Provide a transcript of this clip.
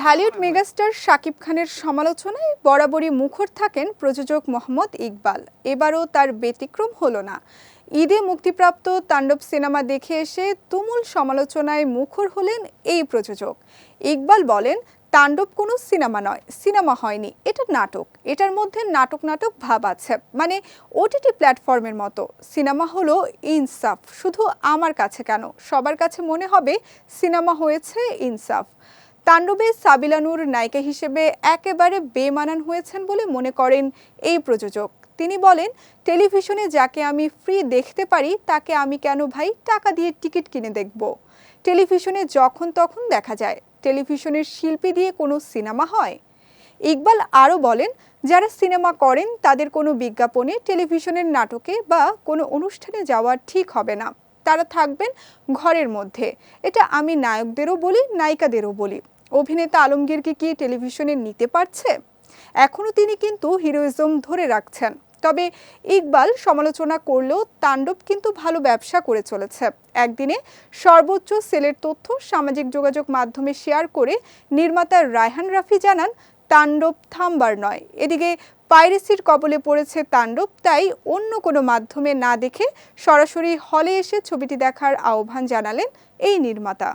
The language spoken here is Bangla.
ঢালিউড মেগাস্টার শাকিব খানের সমালোচনায় বরাবরই মুখর থাকেন প্রযোজক মোহাম্মদ ইকবাল। এবারও তার ব্যতিক্রম হল না। ঈদে মুক্তিপ্রাপ্ত তাণ্ডব সিনেমা দেখে এসে তুমুল সমালোচনায় মুখর হলেন এই প্রযোজক। ইকবাল বলেন, তাণ্ডব কোনো সিনেমা নয়, সিনেমা হয়নি, এটা নাটক। এটার মধ্যে নাটক নাটক ভাব আছে। মানে ওটিটি প্ল্যাটফর্মের মতো। সিনেমা হলো ইনসাফ। শুধু আমার কাছে কেন? সবার কাছে মনে হবে সিনেমা হয়েছে ইনসাফ। তাণ্ডবে সাবিলানুর নায়িকা হিসেবে একেবারে বেমানান হয়েছেন বলে মনে করেন এই প্রযোজক। তিনি বলেন, টেলিভিশনে যাকে আমি ফ্রি দেখতে পারি, তাকে আমি কেন ভাই টাকা দিয়ে টিকিট কিনে দেখব? টেলিভিশনে যখন তখন দেখা যায়, টেলিভিশনের শিল্পী দিয়ে কোনো সিনেমা হয়। ইকবাল আরও বলেন, যারা সিনেমা করেন, তাদের কোনো বিজ্ঞাপনে, টেলিভিশনের নাটকে বা কোনো অনুষ্ঠানে যাওয়া ঠিক হবে না। তারা থাকবেন ঘরের মধ্যে। এটা আমি নায়কদেরও বলি, নায়িকাদেরও বলি। অভিনেতা আলমগীরকে কি টেলিভিশনে নিতে পারছে? এখনও তিনি কিন্তু হিরোইজম ধরে রাখছেন। তবে ইকবাল সমালোচনা করলেও তাণ্ডব কিন্তু ভালো ব্যবসা করে চলেছে। একদিনে সর্বোচ্চ সেলের তথ্য সামাজিক যোগাযোগ মাধ্যমে শেয়ার করে নির্মাতা রায়হান রাফি জানান, তাণ্ডব থামবার নয়। এদিকে পাইরেসির কবলে পড়েছে তাণ্ডব, তাই অন্য কোনো মাধ্যমে না দেখে সরাসরি হলে এসে ছবিটি দেখার আহ্বান জানালেন এই নির্মাতা।